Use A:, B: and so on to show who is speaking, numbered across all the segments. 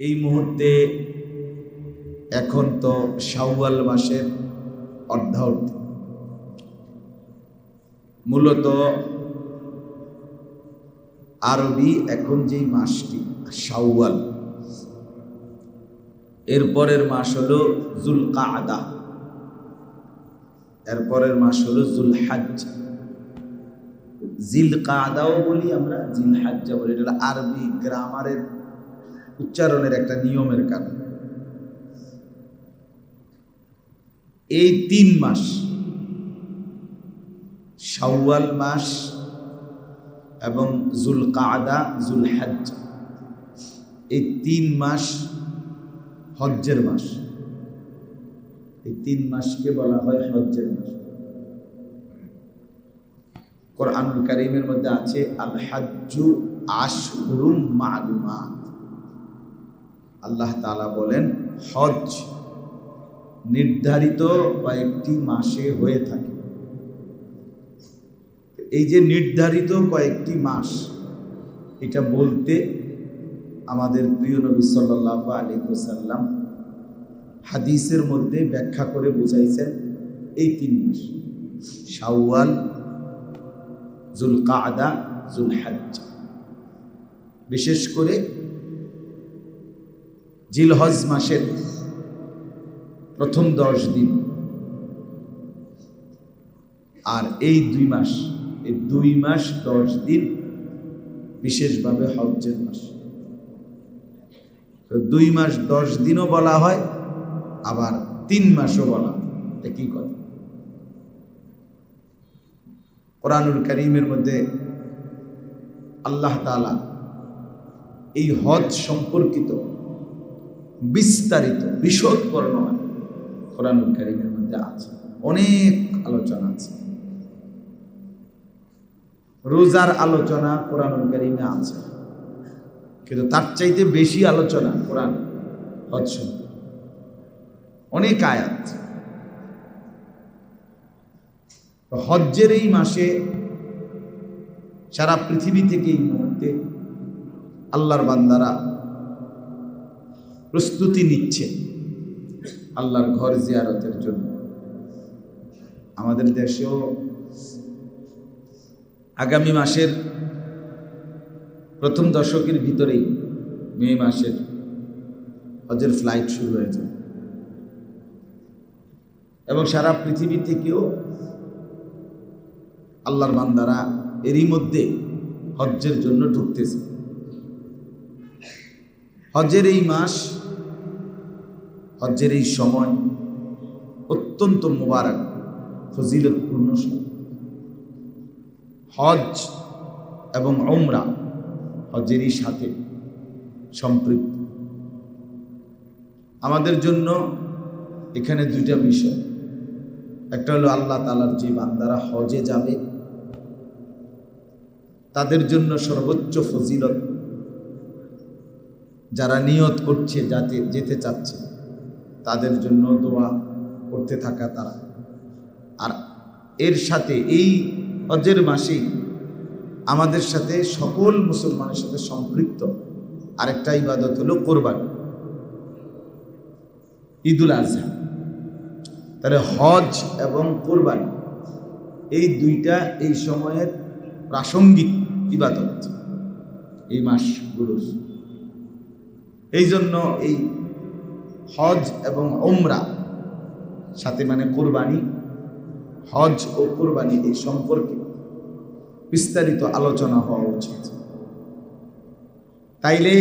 A: এই মুহূর্তে এখন তো শাওয়াল মাসের অর্ধাবধি মূলত আরবি এখন যেই মাসটি, শাওয়াল এরপরের মাস হলো জুল কাদা এরপরের মাস হলো জুল হাজ জিল কাদাও বলি আমরা জিল হাজ্জা বলি, এটা আরবি গ্রামারের উচ্চারণের একটা নিয়মের কারণ। এই তিন মাস, শাওয়াল মাস এবং জুল কাদা জুল হাজ এই তিন মাস হজ্জের মাস। এই তিন মাসকে বলা হয় হজ্জের মাস। কোরআনুল কারিমের মধ্যে আছে আল হাজ্জু আশহুরুম মালুমাত আল্লাহ তাআলা বলেন, হজ নির্ধারিত কয়েকটি মাসে হয়ে থাকে। এই যে নির্ধারিত কয়েকটি মাস, এটা বলতে আমাদের প্রিয় নবী সাল্লাহ আলী সাল্লাম হাদিসের মধ্যে ব্যাখ্যা করে বুঝাইছেন এই তিন মাস। শাওয়াল জুল কাদা জুল হাজ বিশেষ করে জিলহজ মাসের প্রথম দশ দিন। আর এই দুই মাস, এই দুই মাস দশ দিন বিশেষভাবে হজ্জের মাস। তো দুই মাস দশ দিনও বলা হয়, আবার তিন মাসও বলা একই কথা? কোরআনুল করিমের মধ্যে আল্লাহ তালা এই হজ সম্পর্কিত বিস্তারিত বিশদ বর্ণনা কোরআনুল করিমের মধ্যে আছে। অনেক আলোচনা আছে। রোজার আলোচনা কোরআনুল করিমে আছে। কিন্তু তার চাইতে বেশি আলোচনা কোরআন হজ অনেক আয়াত হজ্জের এই মাসে সারা পৃথিবী থেকে এই মুহূর্তে আল্লাহর বান্দারা প্রস্তুতি নিচ্ছে আল্লাহর ঘর জিয়ারতের জন্য। আমাদের দেশেও আগামী মাসের প্রথম দশকের ভিতরেই মে মাসের হজের ফ্লাইট শুরু হয়ে যায় এবং সারা পৃথিবী থেকেও আল্লাহর বান্দারা এরই মধ্যে হজ্জের জন্য ঢুকতেছে। হজ্জের এই মাস হজ্জের এই সময় অত্যন্ত মোবারক, ফজিলতপূর্ণ সময়। হজ এবং ওমরা হজেরই সাথে সম্পৃক্ত। আমাদের জন্য এখানে দুইটা বিষয়। একটা হলো আল্লাহ তালার যে বান্দারা হজে যাবে, তাদের জন্য সর্বোচ্চ ফজিলত যারা নিয়ত করছে, যাতে যেতে চাচ্ছে। তাদের জন্য দোয়া করতে থাকা তারা। আর এর সাথে এই হজের মাসেই আমাদের সাথে সকল মুসলমানের সাথে সম্পৃক্ত আরেকটা ইবাদত হলো কোরবানি। ঈদুল আজহা। তাহলে হজ এবং কোরবানি এই দুইটা এই সময়ের প্রাসঙ্গিক ইবাদত এই মাসগুলোর। এই জন্য এই হজ এবং ওমরা সাথে মানে কোরবানি, হজ ও কোরবানি এই সম্পর্কে বিস্তারিত আলোচনা হওয়া উচিত। তাইলে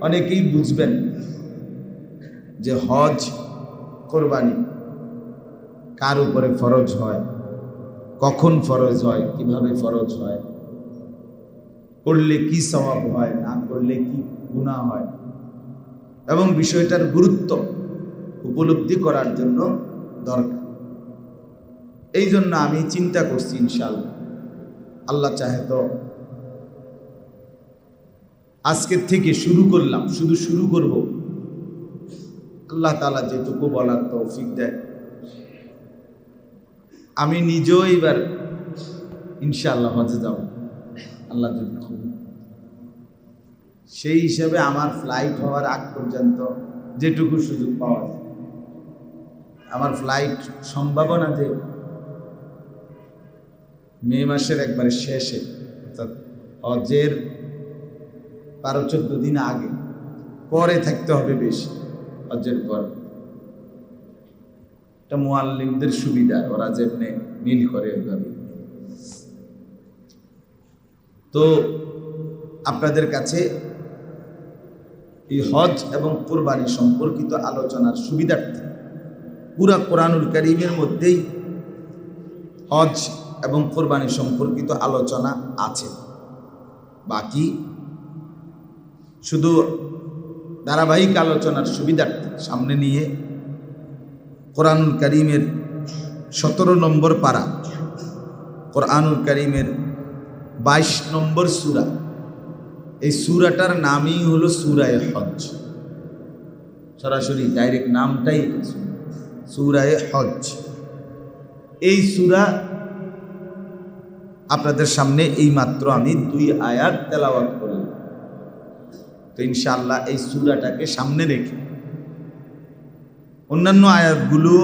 A: অনেকেই বুঝবেন যে হজ, কোরবানি কার উপরে ফরজ হয়, কখন ফরজ হয়, কীভাবে ফরজ হয়, করলে কি স্বভাব হয়, না করলে কি গুণা হয়। এবং বিষয়টার গুরুত্ব উপলব্ধি করার জন্য দরকার। এই জন্য আমি চিন্তা করছি ইনশাল্লাহ আল্লাহ চাহে তো আজকের থেকে শুরু করলাম, শুধু শুরু করব। আল্লাহ তালা যেটুকু বলার তৌফিক দেয়। আমি নিজেও এবার ইনশাআল্লাহ হজে যাব। আল্লাহ যদি সেই হিসেবে আমার ফ্লাইট হওয়ার আগ পর্যন্ত যেটুকু সুযোগ পাওয়া যায়। আমার ফ্লাইট সম্ভাবনা যে মে মাসের একবারে শেষে, অর্থাৎ হজের বারো চোদ্দ দিন আগে, পরে থাকতে হবে বেশি হজের পর। এটা মোয়াল্লিমদের সুবিধা, ওরা যেমনি মিল করে ওইভাবে তো আপনাদের কাছে এই হজ এবং কোরবানি সম্পর্কিত আলোচনার সুবিধার্থে পুরা কোরআনুল করিমের মধ্যেই হজ এবং কোরবানি সম্পর্কিত আলোচনা আছে। বাকি শুধু ধারাবাহিক আলোচনার সুবিধার্থে সামনে নিয়ে কোরআনুল করিমের সতেরো নম্বর পাড়া কোরআনুল করিমের বাইশ নম্বর সুরা এই সুরাটার নামই হলো সুরায় হজ সরাসরি ডাইরেক্ট নামটাই সুরায় হজ এই সুরা আপনাদের সামনে এই মাত্র আমি দুই আয়াত তেলাওয়াত করলাম। তো ইনশাআল্লাহ এই সুরাটাকে সামনে রেখে অন্যান্য আয়াতগুলো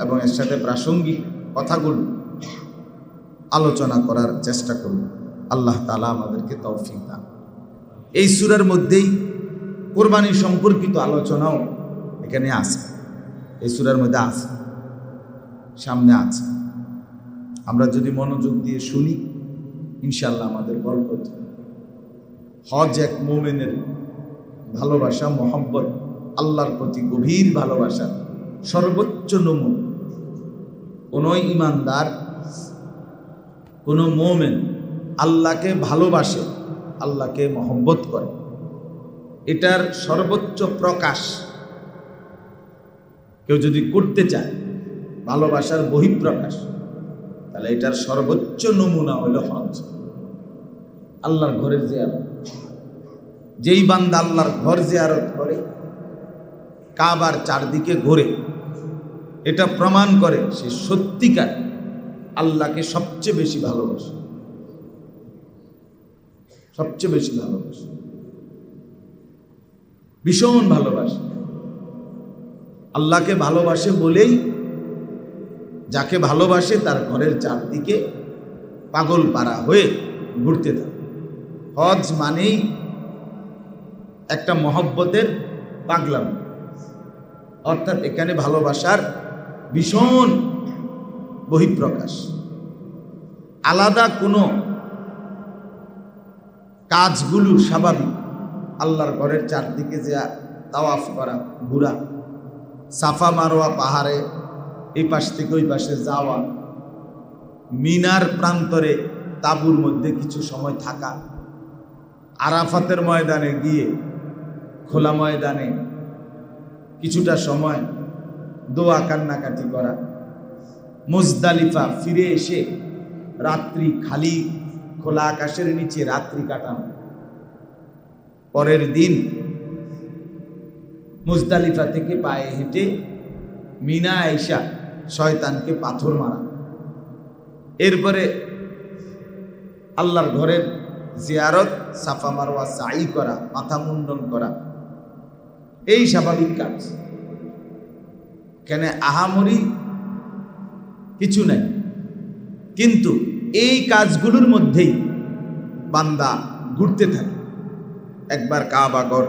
A: এবং এর সাথে প্রাসঙ্গিক কথাগুলো আলোচনা করার চেষ্টা করব। আল্লাহ তালা আমাদেরকে তৌফিক দান এই সুরার মধ্যেই কোরবানি সম্পর্কিত আলোচনাও এখানে আছে। এই সুরার মধ্যে আছে, সামনে আছে। আমরা যদি মনোযোগ দিয়ে শুনি ইনশাল্লাহ আমাদের বরকত হজ এক মোমেনের ভালোবাসা মোহাম্মত আল্লাহর প্রতি গভীর ভালোবাসা, সর্বোচ্চ নমুন। কোনো ইমানদার, কোনো মোমেন আল্লাহকে ভালোবাসে আল্লাহকে মহব্বত করে। এটার সর্বোচ্চ প্রকাশ কেউ যদি করতে চায়, ভালোবাসার বহিঃপ্রকাশ, তাহলে এটার সর্বোচ্চ নমুনা হইল হজ। আল্লাহর ঘরের জিয়ারত। যেই বান্দা আল্লাহর ঘর জিয়ারত করে, কাবার চারদিকে ঘোরে, এটা প্রমাণ করে সে সত্যিকার আল্লাহকে সবচেয়ে বেশি ভালোবাসে। সবচেয়ে বেশি ভালোবাসে। ভীষণ ভালোবাসে। আল্লাহকে ভালোবাসে বলেই যাকে ভালোবাসে তার ঘরের চারদিকে পাগল পাড়া হয়ে ঘুরতে থাকে। হজ মানেই একটা মহব্বতের পাগলাম। অর্থাৎ এখানে ভালোবাসার ভীষণ বহিঃপ্রকাশ। আলাদা কোনো কাজগুলো স্বাভাবিক। আল্লাহর ঘরের চারদিকে যে তাওয়াফ করা, ঘুরা, সাফা মারোয়া পাহাড়ে, এই পাশ থেকে ওই পাশে যাওয়া, মিনার প্রান্তরে তাবুর মধ্যে কিছু সময় থাকা, আরাফাতের ময়দানে গিয়ে, খোলা ময়দানে কিছুটা সময় দোয়া কান্নাকাটি করা, মুজদালিফা ফিরে এসে রাত্রি খালি খোলা আকাশের নিচে রাত্রি কাটানো। পরের দিন মুজদালিফা থেকে পায়ে হেঁটে মিনা আয়সা শয়তানকে পাথর মারা। এরপরে আল্লাহর ঘরের জিয়ারত, সাফা মারোয়া সাই করা, মাথা মুন্ডন করা, এই স্বাভাবিক কাজ। কেন আহামরি? কিছু নাই। কিন্তু এই কাজগুলোর মধ্যেই বান্দা ঘুরতে থাকে। একবার কাবাগর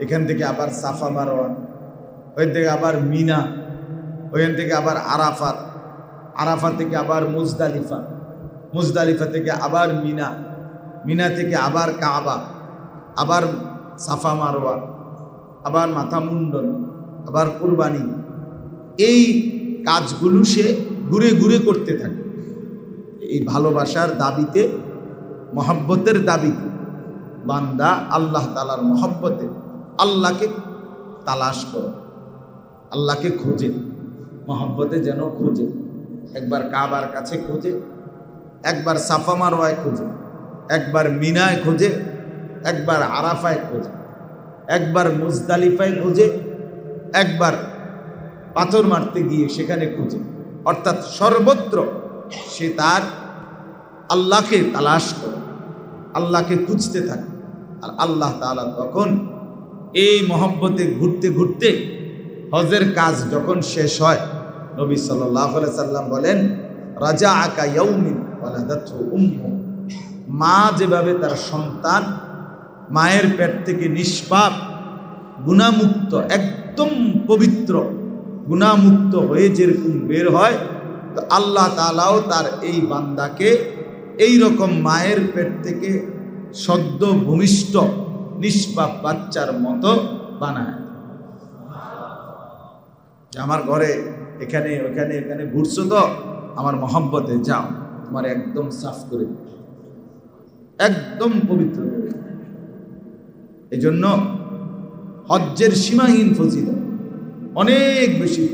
A: এখান থেকে আবার সাফা মারোয়া ওই থেকে আবার মিনা ওইখান থেকে আবার আরাফাত আরাফা থেকে আবার মুজদালিফা মুজদালিফা থেকে আবার মিনা মিনা থেকে আবার কাবা, আবার সাফা মারোয়া আবার মাথা মুন্ডন, আবার কুরবানি। এই কাজগুলো সে ঘুরে ঘুরে করতে থাকে। এই ভালোবাসার দাবিতে, মহব্বতের দাবিতে বান্দা আল্লাহ তালার মহব্বতে আল্লাহকে তালাশ করে, আল্লাহকে খোঁজে, মহব্বতে যেন খোঁজে, একবার কাবার কাছে খোঁজে, একবার সাফা মারোয়ায় খোঁজে, একবার মিনায় খোঁজে, একবার আরাফায় খোঁজে, একবার মুজদালিফায় খোঁজে, একবার পাথর মারতে গিয়ে সেখানে খুঁজে। অর্থাৎ সর্বত্র সে তার আল্লাহকে তালাশ করে, আল্লাহকে খুঁজতে থাকে। আর আল্লাহ তাআলা তখন এই মহব্বতে ঘুরতে ঘুরতে হজের কাজ যখন শেষ হয়, নবী সাল্লাহ সাল্লাম বলেন রাজা আকা মা যেভাবে তার সন্তান মায়ের পেট থেকে নিষ্পাপ, গুণামুক্ত, একদম পবিত্র, গুণামুক্ত হয়ে যেরকম বের হয়, তো আল্লাহ তালাও তার এই বান্দাকে এই রকম মায়ের পেট থেকে সদ্য ভূমিষ্ঠ, নিষ্পাপ বাচ্চার মতো বানায়। আমার ঘরে এখানে, ওখানে, এখানে ঘুরছো তো, আমার মহব্বতে যাও, তোমার একদম সাফ করে একদম পবিত্র এই জন্য হজ্জের সীমাহীন ফজিল অনেক বেশি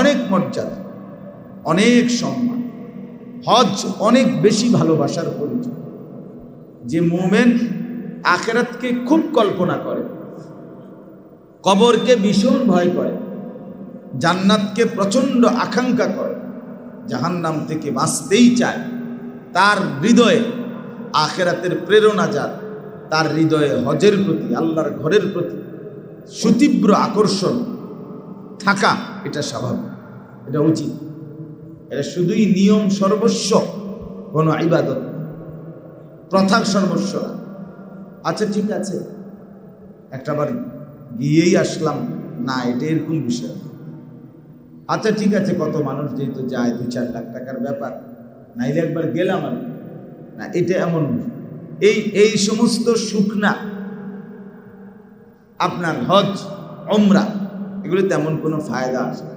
A: অনেক মর্যাদা, অনেক সম্মান। হজ অনেক বেশি ভালোবাসার পরিচয়। যে মোমেন আখেরাতকে খুব কল্পনা করে, কবরকে ভীষণ ভয় করে, জান্নাতকে প্রচণ্ড আকাঙ্ক্ষা করে, জাহান্নাম থেকে বাঁচতেই চায়, তার হৃদয়ে আখেরাতের প্রেরণা যার, তার হৃদয়ে হজের প্রতি, আল্লাহর ঘরের প্রতি সুতীব্র আকর্ষণ থাকা এটা স্বাভাবিক, এটা উচিত। এটা শুধুই নিয়ম সর্বস্ব, কোনো ইবাদত প্রথা সর্বস্ব। আচ্ছা ঠিক আছে। একটাবার গিয়েই আসলাম, না এটা এরকম বিষয়। আচ্ছা ঠিক আছে, কত মানুষ যেহেতু যায় দু চার লাখ টাকার ব্যাপার, নাইলে একবার গেলাম আমি। না, এটা এমন। এই এই সমস্ত সুখ না আপনার হজ অমরা এগুলো তেমন কোনো ফায়দা আসে।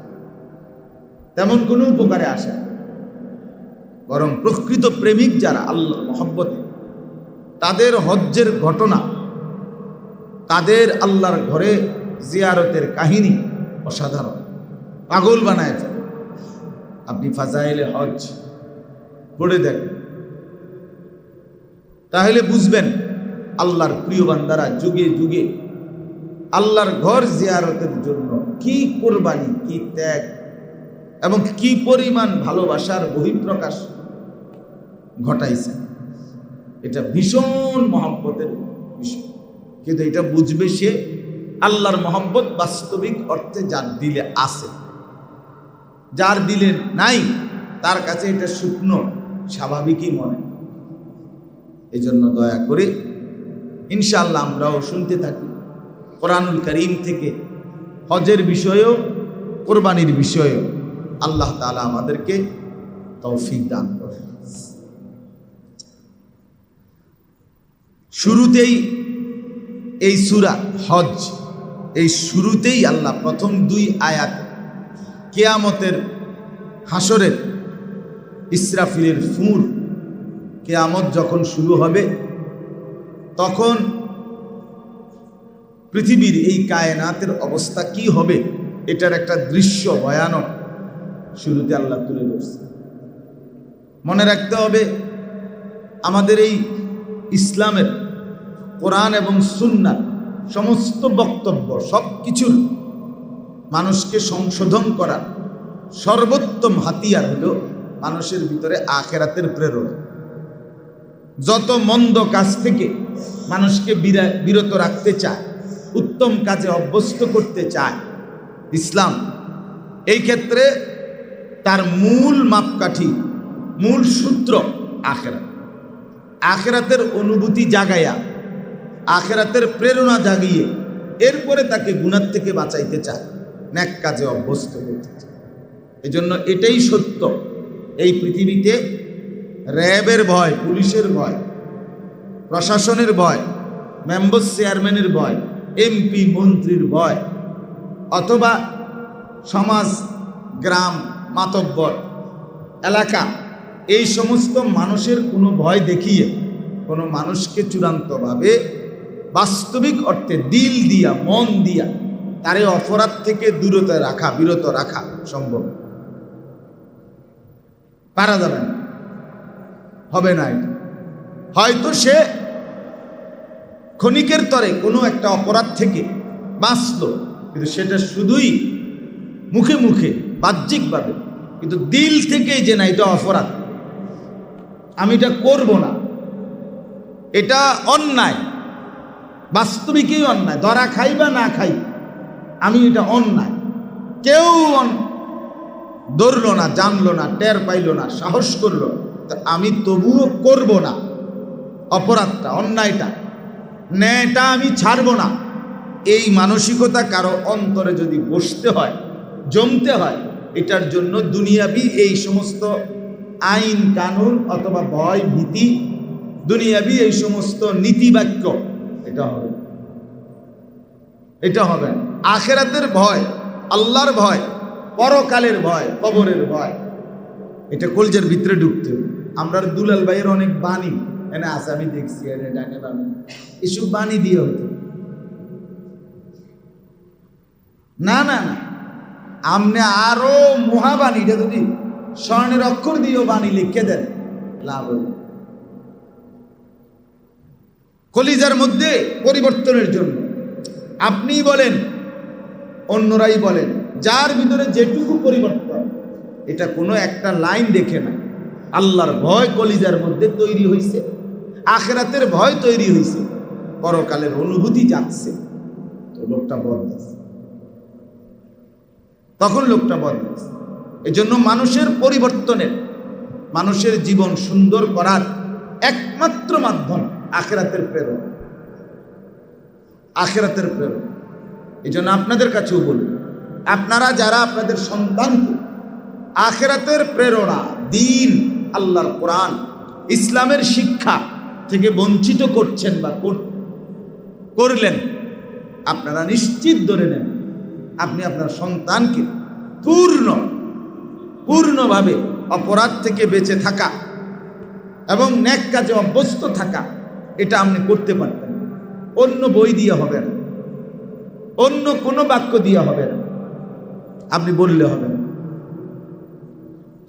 A: তেমন কোনো উপকারে আসে না। বরং প্রকৃত প্রেমিক যারা আল্লাহ মহব্বতে, তাদের হজ্জের ঘটনা, তাদের আল্লাহর ঘরে জিয়ারতের কাহিনী অসাধারণ। পাগল বানায় আপনি ফাজাইলে হজ পড়ে দেখেন। তাহলে বুঝবেন, আল্লাহর প্রিয় বান্দারা যুগে যুগে আল্লাহর ঘর জিয়ারতের জন্য কি কোরবানি, কি ত্যাগ এবং কি পরিমাণ ভালোবাসার বহিঃপ্রকাশ ঘটাইছে, এটা ভীষণ মহব্বতের বিষয়। কিন্তু এটা বুঝবে সে আল্লাহর মহব্বত বাস্তবিক অর্থে যার দিলে আছে। যার দিলে নাই, তার কাছে এটা শুকনো, স্বাভাবিকই মনে। এই জন্য দয়া করে ইনশাল্লাহ আমরাও শুনতে থাকি। কোরআনুল করিম থেকে হজের বিষয়েও, কোরবানির বিষয়েও। আল্লাহ তাআলা আমাদেরকে তৌফিক দান করেন। শুরুতেই এই সুরা হজ, এই শুরুতেই আল্লাহ প্রথম দুই আয়াত কেয়ামতের হাসরের ইসরাফিলের ফুর কেয়ামত যখন শুরু হবে, তখন পৃথিবীর এই কায়নাতের অবস্থা কি হবে, এটার একটা দৃশ্য ভয়ানক শুরুতে আল্লাহ তুলে ধরছে। মনে রাখতে হবে, আমাদের এই ইসলামের কোরআন এবং সুন্নার সমস্ত বক্তব্য সব কিছুর মানুষকে সংশোধন করার সর্বোত্তম হাতিয়ার হলো মানুষের ভিতরে আখেরাতের প্রেরণা। যত মন্দ কাজ থেকে মানুষকে বিরা- বিরত রাখতে চায়, উত্তম কাজে অভ্যস্ত করতে চায় ইসলাম, এই ক্ষেত্রে তার মূল মাপকাঠি, মূল সূত্র আখেরাত। আখেরাতের অনুভূতি জাগাইয়া আখেরাতের প্রেরণা জাগিয়ে, এরপরে তাকে গুণার থেকে বাঁচাইতে চায়, ন্যাক কাজে অভ্যস্ত করতে এই এটাই সত্য। এই পৃথিবীতে র্যাবের ভয়, পুলিশের ভয়, প্রশাসনের ভয় মেম্বার চেয়ারম্যানের ভয়, এমপি, মন্ত্রীর ভয়, অথবা সমাজ, গ্রাম মাতব্বর। এলাকা, এই সমস্ত মানুষের কোনো ভয় দেখিয়ে কোনো মানুষকে চূড়ান্তভাবে বাস্তবিক অর্থে দিল দিয়া, মন দিয়া তারে অপরাধ থেকে দূরত রাখা, বিরত রাখা সম্ভব। পারা যাবে না। হবে না হয়তো সে ক্ষণিকের তরে কোনো একটা অপরাধ থেকে বাঁচল, কিন্তু সেটা শুধুই মুখে মুখে, বাহ্যিকভাবে কিন্তু দিল থেকে যে না, এটা অপরাধ। আমি এটা করব না। এটা অন্যায়। বাস্তবিকই অন্যায়। ধরা খাই বা না খাই, আমি এটা অন্যায়। কেউ ধরলো না, জানলো না, টের পাইলো না, সাহস করল আমি তবুও করব না। অপরাধটা, অন্যায়টা। ন্যায়টা আমি ছাড়বো না। এই মানসিকতা কারও অন্তরে যদি বসতে হয়, জমতে হয় এটার জন্য দুনিয়াবি এই সমস্ত আইন, কানুন অথবা ভয়, ভীতি, দুনিয়াবি এই সমস্ত নীতিবাক্য, এটা হবে। এটা হবে। আখেরাতের ভয়, আল্লাহর ভয়, পরকালের ভয়, কবরের ভয়। এটা কলজের ভিতরে ঢুকতে। আমরা দুলাল ভাইয়ের অনেক বাণী, এনে আছে, আমি দেখছি, এনে ডানে এসব বাণী দিয়ে হতো না না না। আপনি আরও মহাবাণী, এটা যদি স্বর্ণের অক্ষর দিয়েও বাণী লিখে দেন, লাভ কলিজার মধ্যে পরিবর্তনের জন্য আপনি বলেন, অন্যরাই বলেন, যার ভিতরে যেটুকু পরিবর্তন, এটা কোনো একটা লাইন দেখে না। আল্লাহর ভয় কলিজার মধ্যে তৈরি হয়েছে আখেরাতের ভয় তৈরি হয়েছে পরকালের অনুভূতি যাচ্ছে তো লোকটা বদলাছে তখন লোকটা বদলাছে এজন্য মানুষের পরিবর্তনের, মানুষের জীবন সুন্দর করার একমাত্র মাধ্যম আখেরাতের প্রেরণ। আখেরাতের প্রেরণ। এই জন্য আপনাদের কাছেও বলব আপনারা যারা আপনাদের সন্তানকে আখেরাতের প্রেরণা, দিন, আল্লাহর কোরআন, ইসলামের শিক্ষা থেকে বঞ্চিত করছেন বা কর- করলেন, আপনারা নিশ্চিত ধরে নেন আপনি আপনার সন্তানকে পূর্ণ, পূর্ণভাবে অপরাধ থেকে বেঁচে থাকা এবং ন্যাক কাজে অভ্যস্ত থাকা, এটা আপনি করতে পারতেন অন্য বই দিয়ে হবে না। অন্য কোনো বাক্য দিয়ে হবে না। আপনি বললে হবে না।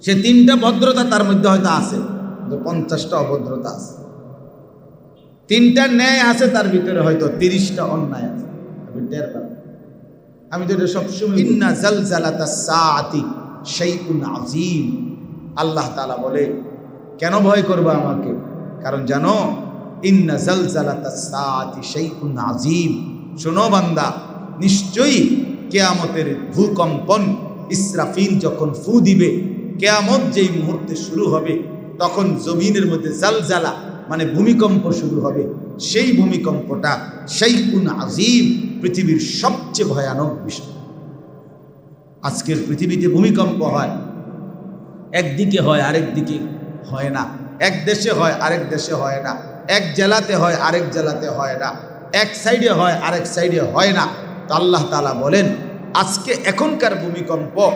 A: সে তিনটা ভদ্রতা তার মধ্যে হয়তো আছে পঞ্চাশটা অভদ্রতা আছে। তিনটা ন্যায় আছে, তার ভিতরে হয়তো তিরিশটা অন্যায় আছে। আপনি টের পাবেন। আমি তো এটা সবসময় ইন্না জালজালাতা সাআতি শাইউন আযীম। আল্লাহ তাআলা বলে, কেন ভয় করবে আমাকে? কারণ জানো, ইন্না জালজালাতা সাআতি শাইউন আযীম। শোনো বান্দা, নিশ্চয়ই কেয়ামতের ভূকম্পন ইসরাফিল যখন ফু দিবে, কেয়ামত যেই মুহূর্তে শুরু হবে, তখন জমিনের মধ্যে জালজালা মানে ভূমিকম্প শুরু হবে। সেই ভূমিকম্পটা শাইউন আযীম, পৃথিবীর সবচেয়ে ভয়ানক বিষয়। আজকের পৃথিবীতে ভূমিকম্প হয়। একদিকে হয়, আরেক দিকে হয় না। এক দেশে হয়, আরেক দেশে হয় না। এক জেলাতে হয়, আরেক জেলাতে হয় না। এক সাইডে হয়, আরেক সাইডে হয় না। তো আল্লাহ তালা বলেন, আজকে এখনকার ভূমিকম্প,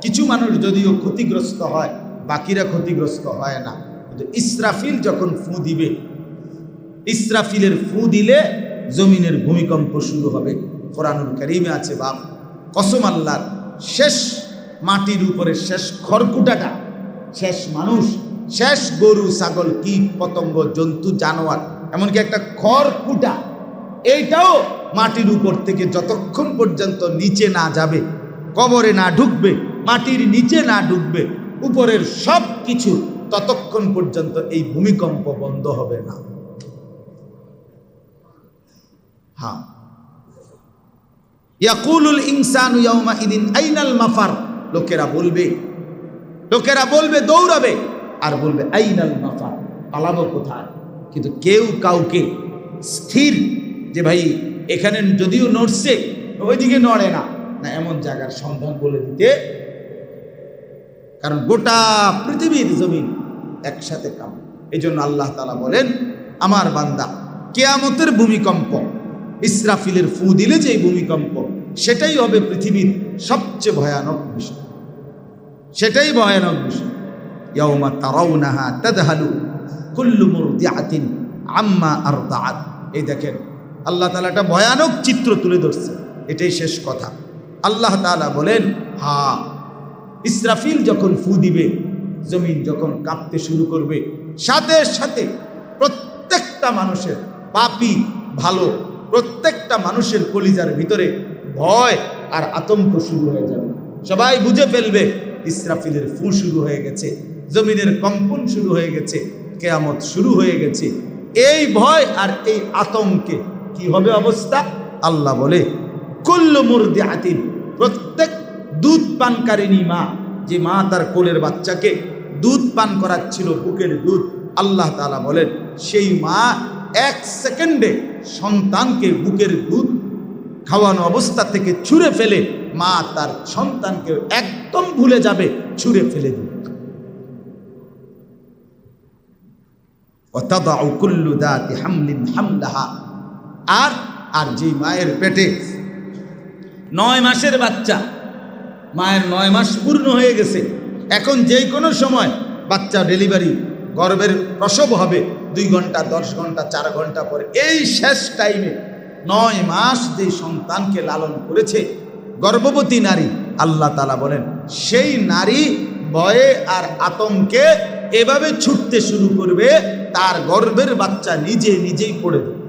A: কিছু মানুষ যদিও ক্ষতিগ্রস্ত হয়, বাকিরা ক্ষতিগ্রস্ত হয় না। কিন্তু ইসরাফিল যখন ফু দিবে, ইসরাফিলের ফু দিলে জমিনের ভূমিকম্প শুরু হবে। কোরআনুল করিমে আছে, বাপ, কসম আল্লাহর, শেষ মাটির উপরে শেষ খড়কুটাটা, শেষ মানুষ, শেষ গরু, ছাগল, কীট, পতঙ্গ, জন্তু, জানোয়ার, এমনকি একটা খড়কুটা, এইটাও মাটির উপর থেকে যতক্ষণ পর্যন্ত নিচে না যাবে, কবরে না ঢুকবে, মাটির নিচে না ঢুকবে, উপরের সব কিছু ততক্ষণ পর্যন্ত এই ভূমিকম্প বন্ধ হবে না। হ্যাঁ। ইয়াকুলুল ইনসানু ইয়াউমা ইদিন, আইনাল মাফার। লোকেরা বলবে লোকেরা বলবে দৌড়াবে, আর বলবে আইনাল মাফার পালাবো কোথায়? কিন্তু কেউ কাউকে স্থির যে ভাই এখানে যদিও নড়ছে, ওইদিকে নড়ে না। না, এমন জায়গার সন্ধান বলে দিতে কারণ গোটা পৃথিবীর জমিন একসাথে কাম। এই জন্য আল্লাহ তালা বলেন, আমার বান্দা, কেয়ামতের ভূমিকম্প, ইসরাফিলের ফু দিলে যে ভূমিকম্প, সেটাই হবে পৃথিবীর সবচেয়ে ভয়ানক বিষয় সেটাই ভয়ানক বিষয় মুরদিআতিন আম্মা আরদাআত। এই দেখেন, আল্লাহ তাআলা একটা ভয়ানক চিত্র তুলে ধরছে। এটাই শেষ কথা। আল্লাহ তাআলা বলেন হা ইসরাফিল যখন ফু দিবে, জমিন যখন কাঁপতে শুরু করবে, সাথে সাথে প্রত্যেকটা মানুষের পাপি ভালো, প্রত্যেকটা মানুষের কলিজার ভিতরে ভয় আর আতঙ্ক শুরু হয়ে যাবে। সবাই বুঝে ফেলবে, ইসরাফিলের ফু শুরু হয়ে গেছে, জমিনের কম্পন শুরু হয়ে গেছে, কেয়ামত শুরু হয়ে গেছে। এই ভয় আর এই আতঙ্কে কি হবে অবস্থা? আল্লাহ বলে, কুল্লু মুরদি আতিন প্রত্যেক দুধ পানকারিনী মা। যে মা তার কোলের বাচ্চাকে দুধ পান করাচ্ছিল, বুকের দুধ। আল্লাহ তালা বলেন, সেই মা এক সেকেন্ডে সন্তানকে বুকের দুধ খাওয়ানো অবস্থা থেকে ছুঁড়ে ফেলে, মা তার সন্তানকে একদম ভুলে যাবে, ছুঁড়ে ফেলে দিবে। আর আর যে মায়ের পেটে নয় মাসের বাচ্চা মায়ের নয় মাস পূর্ণ হয়ে গেছে। এখন যে কোনো সময় বাচ্চা ডেলিভারি গর্ভের প্রসব হবে দুই ঘণ্টা, দশ ঘণ্টা, চার ঘণ্টা পরে। এই শেষ টাইমে নয় মাস যে সন্তানকে লালন করেছে গর্ভবতী নারী, আল্লাহ তালা বলেন, সেই নারী ভয়ে আর আতঙ্কে এভাবে ছুটতে শুরু করবে, তার গর্ভের বাচ্চা নিজে নিজেই পড়ে দেবে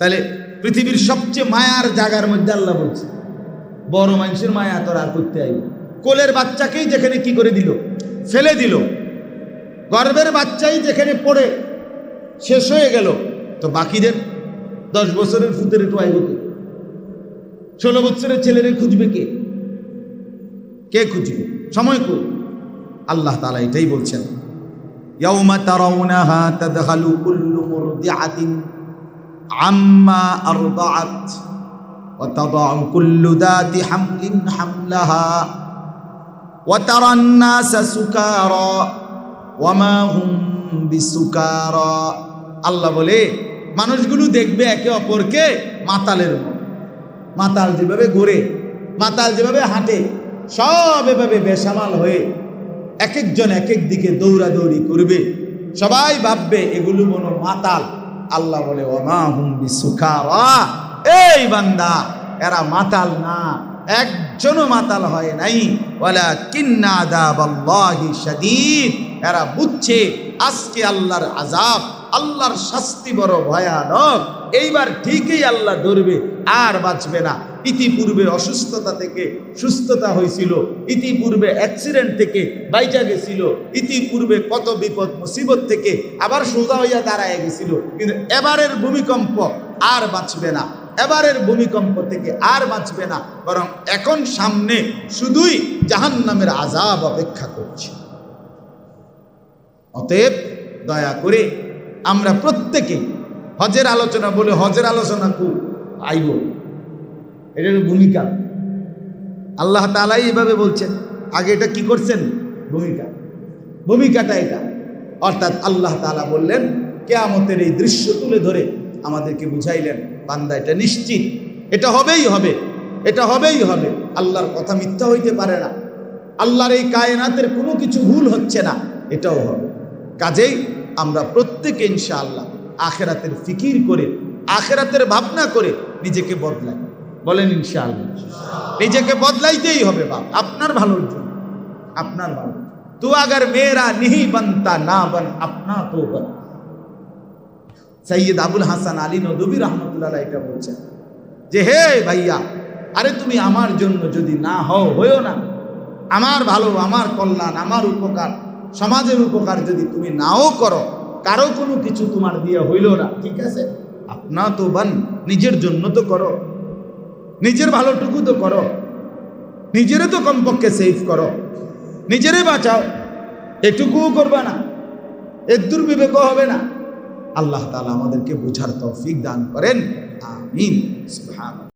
A: তাহলে পৃথিবীর সবচেয়ে মায়ার জায়গার মধ্যে আল্লাহ বলছে, বড় মানুষের মায়া তোর আর করতে আই কোলের বাচ্চাকেই যেখানে কি করে দিল? ফেলে দিল। গর্বের বাচ্চাই যেখানে পড়ে, শেষ হয়ে গেল। তো বাকিদের দশ বছরের ফুতের একটু আইব কে? ষোলো বছরের ছেলের খুঁজবে কে? কে খুঁজবে? সময় কো আল্লাহ তালা এটাই বলছেন عما أرضعت وتضع كل ذات حمل حملها وترى الناس سكارى وما هم بسكارى আল্লাহ বলে মানুষগুলো দেখবে একে অপরকে মাতালের মতো মাতাল যেভাবে ঘুরে মাতাল যেভাবে হাঁটে সব এভাবে বেসামাল হয়ে এক একজন এক এক দিকে দৌড়াদৌড়ি করবে সবাই ভাববে এগুলো মনো মাতাল আল্লাহ বলে এই বান্দা, এরা মাতাল না, একজনও মাতাল হয় নাই। ওয়ালা কিন্না দা আযাবাল্লাহি শাদীদ। এরা বুঝছে, আজকে আল্লাহর আজাব আল্লাহর শাস্তি বড় ভয়ানক। এইবার ঠিকই আল্লাহ ধরবে, আর বাঁচবে না। ইতিপূর্বে অসুস্থতা থেকে সুস্থতা হয়েছিল, ইতিপূর্বে অ্যাক্সিডেন্ট থেকে বাইচা গেছিল, ইতিপূর্বে কত বিপদ, মুসিবত থেকে আবার সোজা হইয়া দাঁড়ায় গেছিল। কিন্তু এবারের ভূমিকম্প আর বাঁচবে না। এবারের ভূমিকম্প থেকে আর বাঁচবে না। বরং এখন সামনে শুধুই জাহান্নামের আজাব অপেক্ষা করছে। অতএব দয়া করে আমরা প্রত্যেকে হজের আলোচনা বলে হজের আলোচনা খুব আইব। এটার ভূমিকা। আল্লাহ তালাই এভাবে বলছেন, আগে এটা কি করছেন? ভূমিকা। ভূমিকাটা এটা। অর্থাৎ আল্লাহ তালা বললেন, কেয়ামতের এই দৃশ্য তুলে ধরে আমাদেরকে বুঝাইলেন, বান্দা এটা নিশ্চিত। এটা হবেই হবে। এটা হবেই হবে। আল্লাহর কথা মিথ্যা হইতে পারে না। আল্লাহর এই কায়নাতের কোনো কিছু ভুল হচ্ছে না। এটাও হবে। কাজেই আমরা প্রত্যেকে ইনশাআল্লাহ আখেরাতের ফিকির করে, আখেরাতের ভাবনা করে নিজেকে বদলাই। বলেন ইনশাআল্লাহ। নিজেকে বদলাইতেই হবে বাপ। আপনার ভালোর জন্য। আপনার ভালো। তু আগার মেয়েরা নিহি বনতা না বন, আপনা তো বন। সৈয়দ আবুল হাসান আলী নদবী রহমতুল্লাহ এটা বলছেন, যে হে ভাইয়া, আরে তুমি আমার জন্য যদি না হও হয়েও না। আমার ভালো, আমার কল্যাণ, আমার উপকার। সমাজের উপকার যদি তুমি নাও করো, কারও কোনো কিছু তোমার দিয়ে হইল না, ঠিক আছে? আপনা তো বান, নিজের জন্য তো করো। নিজের ভালোটুকু তো করো। নিজেরে তো কমপক্ষে সেভ করো। নিজেরে বাঁচাও। এটুকুও করবে না। এর দুর্বিবেক হবে না। আল্লাহ তালা আমাদেরকে বুঝার তৌফিক দান করেন। আমিন। সুবহানাল্লাহ।